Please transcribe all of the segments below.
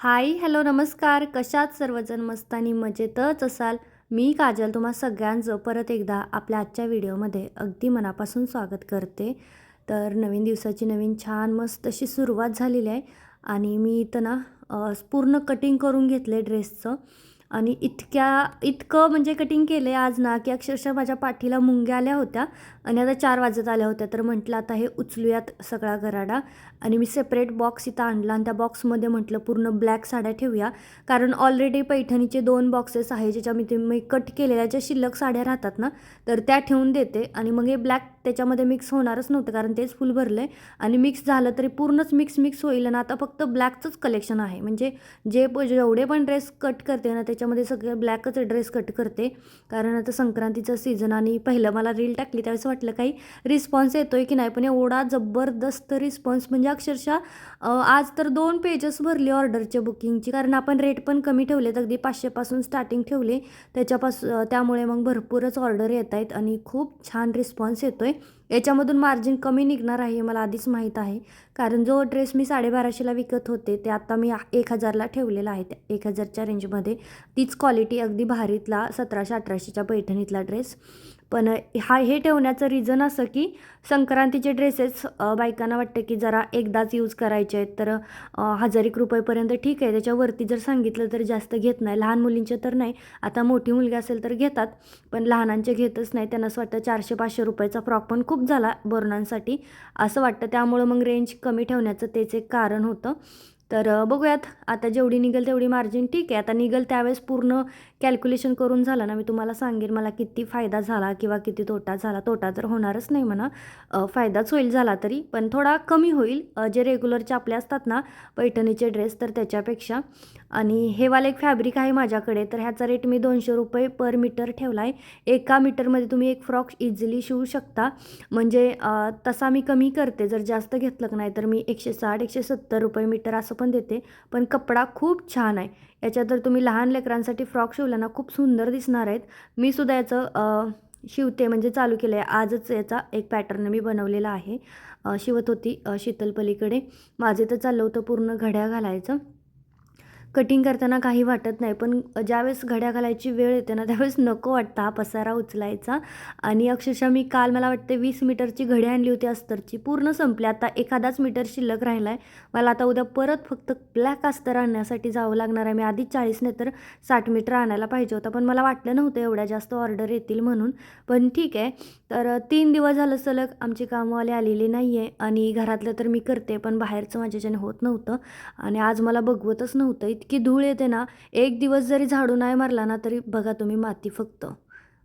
Hi hello नमस्कार. कशात सर्वजण मस्त आणि मजेतच असाल? मी काजल तुम्हा सगळ्यांचं परत एकदा आपल्या आजच्या व्हिडिओमध्ये अगदी मनापासून स्वागत करते. तर नवीन दिवसाची नवीन छान मस्त अशी सुरुवात झालेली आहे आणि मी इथं ना पूर्ण कटिंग करून घेतलं ड्रेसचं आणि इतक्या इतकं म्हणजे कटिंग केलं आहे आज ना की अक्षरशः माझ्या पाठीला मुंग्या आल्या होत्या आणि आता चार वाजत आल्या होत्या. तर म्हटलं आता हे उचलूयात सगळा गराडा आणि मी सेपरेट बॉक्स इथं आणला आणि त्या बॉक्समध्ये म्हटलं पूर्ण ब्लॅक साड्या ठेवूया. कारण ऑलरेडी पैठणीचे दोन बॉक्सेस आहे ते मी कट केलेल्या ज्या शिल्लक साड्या राहतात ना तर त्या ठेवून देते. आणि मग हे ब्लॅक त्याच्यामध्ये मिक्स होणारच नव्हतं कारण तेच फुल भरलं आहे आणि मिक्स झालं तरी पूर्णच मिक्स मिक्स होईल आणि आता फक्त ब्लॅकचंच कलेक्शन आहे. म्हणजे जे प- जेवढे पण ड्रेस कट करते ना त्याच्यामध्ये सगळे ब्लॅकच ड्रेस कट करते. कारण आता संक्रांतीचं सीझन आणि पहिलं मला रील टाकली त्यावेळेस वाटलं काही रिस्पॉन्स येतो आहे की नाही पण एवढा जबरदस्त रिस्पॉन्स म्हणजे अक्षरशः आज तर दोन पेजेस भरले ऑर्डरच्या बुकिंगची कारण आपण रेट पण कमी ठेवलेत. अगदी पाचशेपासून स्टार्टिंग ठेवले. त्याच्यापासून त्यामुळे मग भरपूरच ऑर्डर येत आहेत आणि खूप छान रिस्पॉन्स येतो आहे याच्यामधून मार्जिन कमी निघणार आहे हे मला आधीच माहीत आहे. कारण जो ड्रेस मी साडेबाराशेला विकत होते ते आत्ता मी एक हजारला ठेवलेला आहे. त्या एक हजारच्या रेंजमध्ये तीच क्वालिटी अगदी भारीतला सतराशे अठराशेच्या पैठणीतला ड्रेस पण हा हे ठेवण्याचं रिझन असं की संक्रांतीचे ड्रेसेस बायकांना वाटतं की जरा एकदाच यूज करायचे आहेत. तर हजार एक रुपयेपर्यंत ठीक आहे. त्याच्यावरती जर सांगितलं तर जास्त घेत नाही. लहान मुलींचे तर नाही. आता मोठी मुलगी असेल तर घेतात. पण लहानांचे घेतच नाही. त्यांना असं वाटतं चारशे पाचशे रुपयाचा फ्रॉक पण खूप झाला बोरणांसाठी असं वाटतं. त्यामुळं मग रेंज कमी ठेवण्याचं तेच एक कारण होतं. तर बघूयात. आता जेवढी निघेल तेवढी मार्जिन ठीक आहे. आता निघेल त्यावेळेस पूर्ण कॅल्क्युलेशन करून झालं ना मी तुम्हाला सांगेन मला किती फायदा झाला किंवा किती तोटा झाला. तोटा तर होणारच नाही म्हणा. फायदाच होईल झाला तरी पण थोडा कमी होईल. जे रेग्युलरचे आपले असतात ना पैठणीचे ड्रेस तर त्याच्यापेक्षा. आणि हे वाला एक फॅब्रिक आहे माझ्याकडे तर ह्याचा रेट मी दोनशे रुपये पर मीटर ठेवला आहे एका मीटरमध्ये तुम्ही एक फ्रॉक इझिली शिवू शकता. म्हणजे तसा मी कमी करते. जर जास्त घेतलं नाही तर मी एकशे साठ एकशे सत्तर रुपये मीटर असं पण देते पण कपडा खूप छान आहे. याच्यात जर तुम्ही लहान लेकरांसाठी फ्रॉक शिवला ना खूप सुंदर दिसणार आहेत. मी सुद्धा याचं शिवते म्हणजे चालू केलं आहे आजच याचा एक पॅटर्न मी बनवलेला आहे. शिवत होती शीतलपलीकडे. माझे तर चाललं होतं पूर्ण घड्या घालायचं. कटिंग करताना काही वाटत नाही पण ज्यावेळेस घड्या घालायची वेळ येते ना त्यावेळेस नको वाटतं हा पसारा उचलायचा. आणि अक्षरशः मी काल मला वाटते वीस मीटरची घडी आणली होती अस्तरची पूर्ण संपली. आता एखादाच मीटर शिल्लक राहिला आहे मला आता उद्या परत फक्त ब्लॅक अस्तर आणण्यासाठी जावं लागणार आहे. मी आधीच चाळीस नाही तर साठ मीटर आणायला पाहिजे होता पण मला वाटलं नव्हतं एवढ्या जास्त ऑर्डर येतील म्हणून. पण ठीक आहे. तर तीन दिवस झालं सलग आमची कामवाले आलेली नाही आहे आणि घरातलं तर मी करते पण बाहेरचं माझ्याच्याने होत नव्हतं. आणि आज मला बघवतच नव्हतं इतकी धूळ येते ना एक दिवस जरी झाडू नाही मारला ना तरी बघा तुम्ही माती फक्त.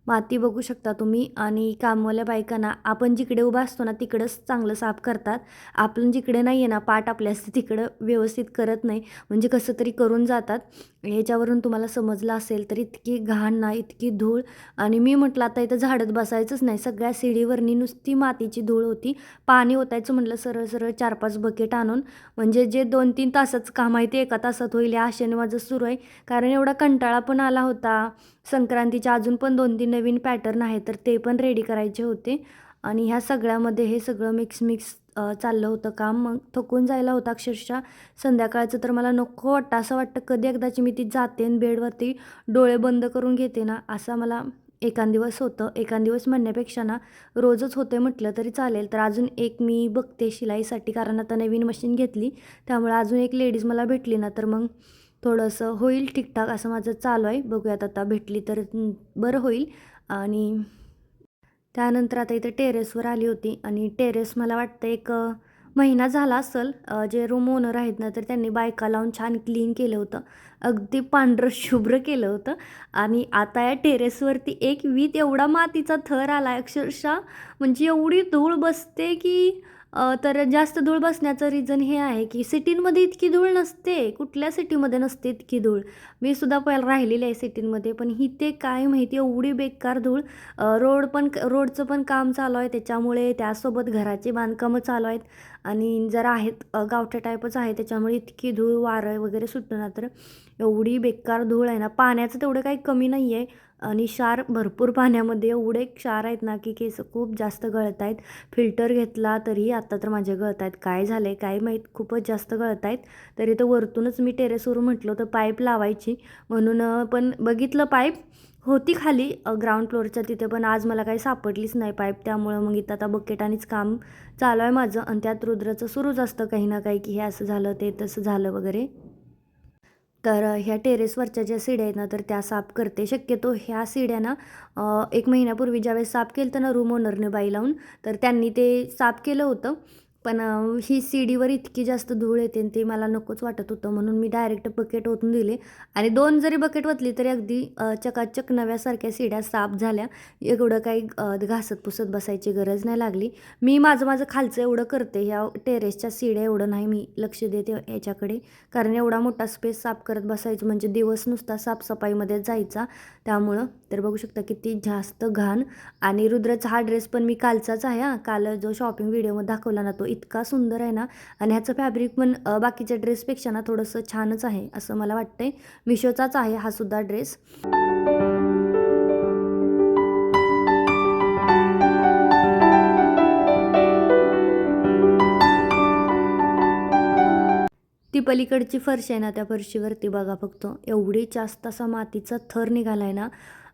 माती बघू शकता तुम्ही आणि कामवाल्या बायकांना. आपण जिकडे उभा असतो ना तिकडंच चांगलं साफ करतात. आपण जिकडे नाही आहे ना पाठ आपल्या असते तिकडं व्यवस्थित करत नाही. म्हणजे कसं तरी करून जातात. याच्यावरून तुम्हाला समजलं असेल तर इतकी घाण ना इतकी धूळ. आणि मी म्हटलं आता इथं झाडत बसायचंच नाही. सगळ्या सिडीवरनी नुसती मातीची धूळ होती. पाणी ओतायचं म्हटलं सरळ सरळ चार पाच बकेट आणून. म्हणजे जे दोन तीन तासाचं काम आहे ते एका तासात होईल या आशेने माझं सुरू आहे. कारण एवढा कंटाळा पण आला होता. संक्रांतीच्या अजून पण दोन तीन नवीन पॅटर्न आहे तर ते पण रेडी करायचे होते. आणि ह्या सगळ्यामध्ये हे सगळं मिक्स मिक्स चाललं होतं काम. मग थकून जायला होतं अक्षरशः. संध्याकाळचं तर मला नको वाटतं. असं वाटतं कधी एकदाची मी ती जाते आणि बेडवरती डोळे बंद करून घेते ना असा मला एकान दिवस होतं. एकान दिवस म्हणण्यापेक्षा ना रोजच होते म्हटलं तरी चालेल. तर अजून एक मी बघते शिलाईसाठी कारण आता नवीन मशीन घेतली. त्यामुळे अजून एक लेडीज मला भेटली ना तर मग थोडंसं होईल ठीकठाक असं माझं चालू आहे. बघूयात आता भेटली तर बरं होईल. आणि त्यानंतर आता इथे टेरेसवर आली होती. आणि टेरेस मला वाटतं एक महिना झाला असेल. जे रूम ओनर आहेत ना तर त्यांनी बायका लावून छान क्लीन केलं होतं. अगदी पांढरं शुभ्र केलं होतं. आणि आता या टेरेसवरती एक वीत एवढा मातीचा थर आला आहे अक्षरशः. म्हणजे एवढी धूळ बसते की तर जास्त धूळ बसण्याचं रिझन हे आहे की सिटींमध्ये इतकी धूळ नसते. कुठल्या सिटीमध्ये नसते इतकी धूळ? मी सुद्धा पहिला राहिलेली आहे सिटींमध्ये पण ही ते काय माहिती एवढी बेकार धूळ. रोड पण रोडचं पण काम चालू आहे त्याच्यामुळे त्यासोबत घराचे बांधकामं चालू आहेत. आणि जरा आहेत गावठ्या टाईपच आहे त्याच्यामुळे इतकी धूळ वारं वगैरे सुटणार ना तर एवढी बेकार धूळ आहे ना पाण्याचं तेवढं काही कमी नाही आहे आणि क्षार भरपूर पाण्यामध्ये एवढे क्षार आहेत ना की केस खूप जास्त गळत आहेत फिल्टर घेतला तरीही आत्ता तर माझे गळत आहेत काय झालं आहे काय माहीत? खूपच जास्त गळत आहेत तरी तर वरतूनच मी टेरेसवर म्हटलं तर पाईप लावायची. म्हणून पण बघितलं पाईप होती खाली ग्राउंड फ्लोअरच्या तिथे पण आज मला काही सापडलीच नाही पाईप. त्यामुळं मग इथं आता बकेटानेच काम चालू आहे माझं. आणि त्यात रुद्राचं सुरूच असतं काही ना काही की हे असं झालं ते तसं झालं वगैरे. तर ह्या टेरेसवरच्या ज्या सिड्या आहेत ना तर त्या साफ करते. शक्यतो ह्या सीड्या ना एक महिन्यापूर्वी ज्यावेळेस साफ केलं होतं ना रूम ओनरने बाई लावून तर त्यांनी ते साफ केलं होतं. पण ही सीडीवर इतकी जास्त धूळ येते आणि ते मला नकोच वाटत होतं म्हणून मी डायरेक्ट बकेट ओतून दिले. आणि दोन जरी बकेट ओतली तरी अगदी चकाचक नव्यासारख्या सीड्या साफ झाल्या. एवढं काही घासत पुसत बसायची गरज नाही लागली. मी माझं माझं खालचं एवढं करते ह्या टेरेसच्या सीड्या एवढं नाही मी लक्ष देते याच्याकडे. कारण एवढा मोठा स्पेस साफ करत बसायचं म्हणजे दिवस नुसता साफसफाईमध्ये जायचा. त्यामुळं तर बघू शकता किती जास्त घाण. आणि रुद्राचा हा ड्रेस पण मी कालचाच आहे हा. काल जो शॉपिंग व्हिडिओमध्ये दाखवला ना तो इतका सुंदर आहे ना? आणि ह्याचं फॅब्रिक पण बाकीच्या ड्रेसपेक्षा ना थोडंसं छानच आहे असं मला वाटतंय. मिशोचाच आहे हा सुद्धा ड्रेस ती पलीकडची फरशी आहे ना त्या फरशीवरती बघा फक्त एवढी जास्त असा मातीचा थर निघाला आहे ना.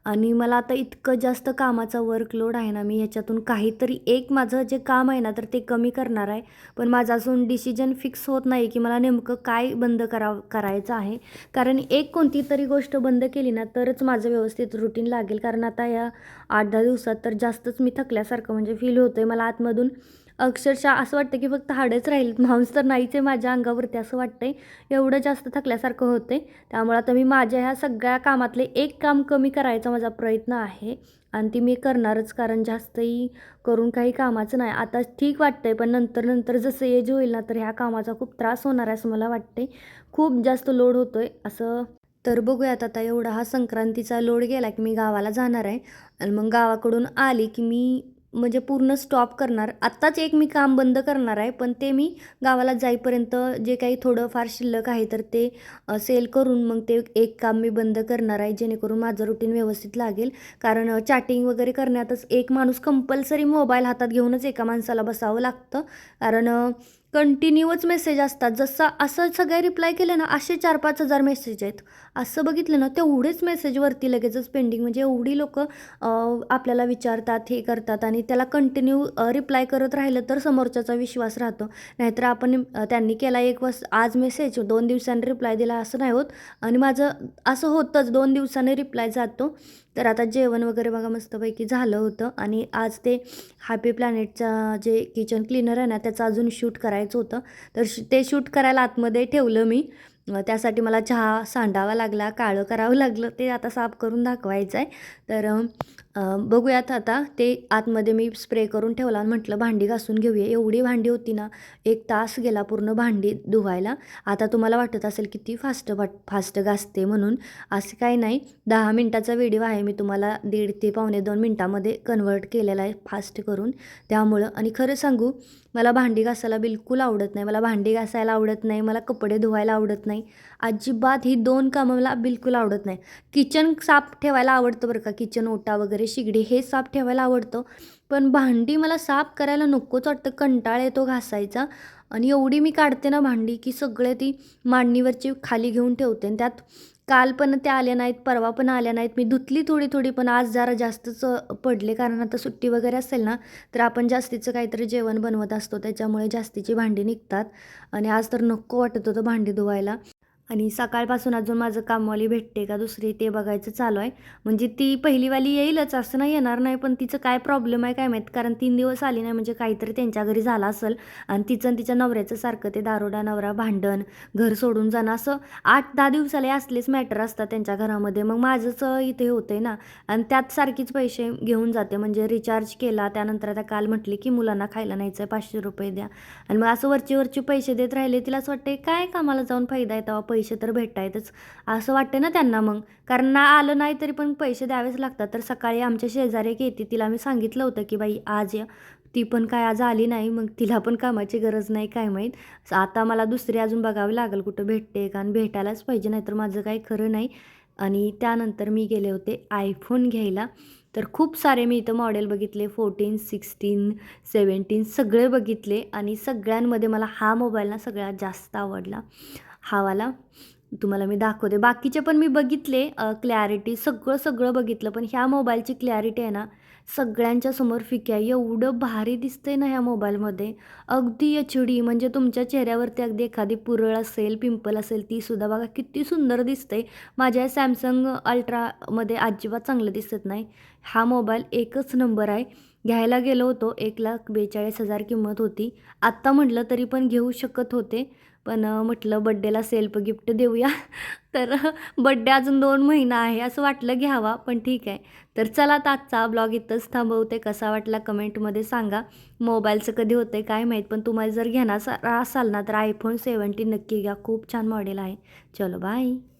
आणि मला आता इतकं जास्त कामाचा वर्कलोड आहे ना मी ह्याच्यातून काहीतरी एक माझं जे काम आहे ना तर ते कमी करणार आहे. पण माझा अजून डिसिजन फिक्स होत नाही की मला नेमकं काय बंद करा करायचं आहे. कारण एक कोणती तरी गोष्ट बंद केली ना तरच माझं व्यवस्थित रुटीन लागेल. कारण आता या आठ दहा दिवसात तर जास्तच मी थकल्यासारखं म्हणजे फील होतं आहे मला आतमधून अक्षरशः असं वाटतं की फक्त हाडच राहील. मांस तर नाहीच आहे माझ्या अंगावरती असं वाटतं आहे एवढं जास्त थकल्यासारखं होते त्यामुळे आता मी माझ्या ह्या सगळ्या कामातले एक काम कमी करायचा माझा प्रयत्न आहे. आणि ती मी करणारच कारण जास्तही करून काही कामाचं नाही. आता ठीक वाटतं आहे पण नंतर नंतर जसं एज होईल ना तर ह्या कामाचा खूप त्रास होणार आहे असं मला वाटतंय. खूप जास्त लोड होतो आहे असं तर बघूयात आता एवढा हा संक्रांतीचा लोड गेला की मी गावाला जाणार आहे. आणि मग गावाकडून आली की मी म्हणजे पूर्ण स्टॉप करणार. आत्ताच एक मी काम बंद करणार आहे पण ते मी गावाला जाईपर्यंत जे काही थोडं फार शिल्लक आहे तर ते सेल करून मग ते एक काम मी बंद करणार आहे जेणेकरून माझं रुटीन व्यवस्थित लागेल. कारण चॅटिंग वगैरे करण्यातच एक माणूस कंपल्सरी मोबाईल हातात घेऊनच एका माणसाला बसावं लागतं. कारण कंटिन्यूच मेसेज असतात. जसं असं सगळे रिप्लाय केले ना असे चार पाच हजार मेसेज आहेत. असं बघितलं ना तेवढेच मेसेजवरती लगेचच पेंडिंग म्हणजे एवढी लोक आपल्याला विचारतात हे करतात आणि त्याला कंटिन्यू रिप्लाय करत राहिलं तर समोरच्याचा विश्वास राहतो. नाहीतर आपण त्यांनी केला एक वस आज मेसेज दोन दिवसांनी रिप्लाय दिला असं नाही होत. आणि माझं असं होतंच दोन दिवसांनी रिप्लाय जातो. तर आता जेवण वगैरे बघा मस्तपैकी झालं होतं. आणि आज ते हॅपी प्लॅनेटचा जे किचन क्लीनर आहे ना त्याचं अजून शूट करायचं होतं. तर ते शूट करायला आतमध्ये ठेवलं मी. त्यासाठी मला चहा सांडावा लागला काळं करावं लागलं ते आता साफ करून दाखवायचं आहे तर बघूयात आता ते आतमध्ये मी स्प्रे करून ठेवला आणि म्हटलं भांडी घासून घेऊया. एवढी भांडी होती ना एक तास गेला पूर्ण भांडी धुवायला. आता तुम्हाला वाटत असेल किती फास्ट वाट फास्ट घासते म्हणून. असं काही नाही. दहा मिनटाचा व्हिडिओ आहे. मी तुम्हाला दीड ते पावणे दोन मिनटामध्ये कन्वर्ट केलेला आहे फास्ट करून. त्यामुळं आणि खरं सांगू मला भांडी घासायला बिलकुल आवडत नाही. मला भांडी घासायला आवडत नाही. मला कपडे धुवायला आवडत नाही. अजिबात ही दोन कामं मला बिलकुल आवडत नाही. किचन साफ ठेवायला आवडतं बरं का? किचन ओटा वगैरे शिगडी हे साफ ठेवायला आवडतं. पण भांडी मला साफ करायला नकोच वाटतं. कंटाळ येतो घासायचा. आणि एवढी मी काढते ना भांडी की सगळे ती मांडणीवरची खाली घेऊन ठेवते. आणि त्यात काल पण त्या आल्या नाहीत परवा पण आल्या नाहीत. मी धुतली थोडी थोडी पण आज जरा जास्तच पडले. कारण आता सुट्टी वगैरे असेल ना तर आपण जास्तीचं काहीतरी जेवण बनवत असतो. त्याच्यामुळे जास्तीची भांडी निघतात. आणि आज तर नको वाटत होतं भांडी धुवायला. आणि सकाळपासून अजून माझं कामवाली भेटते का दुसरी ते बघायचं चालू आहे. म्हणजे ती पहिलीवाली येईलच असं नाही येणार नाही पण तिचं काय प्रॉब्लेम आहे काय माहीत? कारण तीन दिवस आली नाही म्हणजे काहीतरी त्यांच्या घरी झालं असेल. आणि तिचं आणि तिच्या नवऱ्याचं सारखं ते दारोडा नवरा भांडण घर सोडून जाणं असं आठ दहा दिवसाला असलेच मॅटर असतात त्यांच्या घरामध्ये. मग माझंच इथे होते ना. आणि त्यात सारखीच पैसे घेऊन जाते म्हणजे रिचार्ज केला त्यानंतर आता काल म्हटले की मुलांना खायला न्यायचं आहे पाचशे रुपये द्या. आणि मग असं वरची वरची पैसे देत राहिले तिला असं वाटते काय कामाला जाऊन फायदा आहे तेव्हा पैसे पैसे तर भेटायतच. असं वाटते ना त्यांना मग. कारण ना आलं नाही तरी पण पैसे द्यावेच लागतात. तर सकाळी आमच्या शेजारी एक येते. तिला मी सांगितलं होतं की बाई आज या. ती पण काय आज आली नाही. मग तिला पण कामाची गरज नाही काय माहीत. आता मला दुसरी अजून बघावी लागेल कुठं भेटते का? आणि भेटायलाच पाहिजे. नाहीतर माझं काही खरं नाही. आणि त्यानंतर मी गेले होते आयफोन घ्यायला. तर खूप सारे मी इथं मॉडेल बघितले. फोर्टीन सिक्स्टीन सेवन्टीन सगळे बघितले. आणि सगळ्यांमध्ये मला हा मोबाईल ना सगळ्यात जास्त आवडला. हावाला तुम्हाला मी दाखवते. बाकीचे पण मी बघितले क्लॅरिटी सगळं सगळं बघितलं. पण ह्या मोबाईलची क्लॅरिटी आहे ना सगळ्यांच्या समोर फिकी आहे एवढं भारी दिसतंय ना ह्या मोबाईलमध्ये अगदी एच डी म्हणजे तुमच्या चेहऱ्यावरती अगदी एखादी पुरळ असेल पिंपल असेल तीसुद्धा बघा किती सुंदर दिसते माझ्या सॅमसंग अल्ट्रामध्ये अजिबात चांगलं दिसत नाही. हा मोबाईल एकच नंबर आहे. घ्यायला गेलो होतो. एक लाख बेचाळीस हजार किंमत होती. आत्ता म्हटलं तरी पण घेऊ शकत होते. पण म्हटलं बड्डेला सेल्फ गिफ्ट देऊया. तर बड्डे अजून दोन महिना आहे. असं वाटलं घ्यावा पण ठीक आहे. तर चला आता आजचा ब्लॉग इथंच थांबवते. कसा वाटला कमेंटमध्ये सांगा. मोबाईलचं कधी होतं काय माहीत पण तुम्हाला जर घेणार असाल ना तर आयफोन सेवन्टीन नक्की घ्या. खूप छान मॉडेल आहे. चलो बाय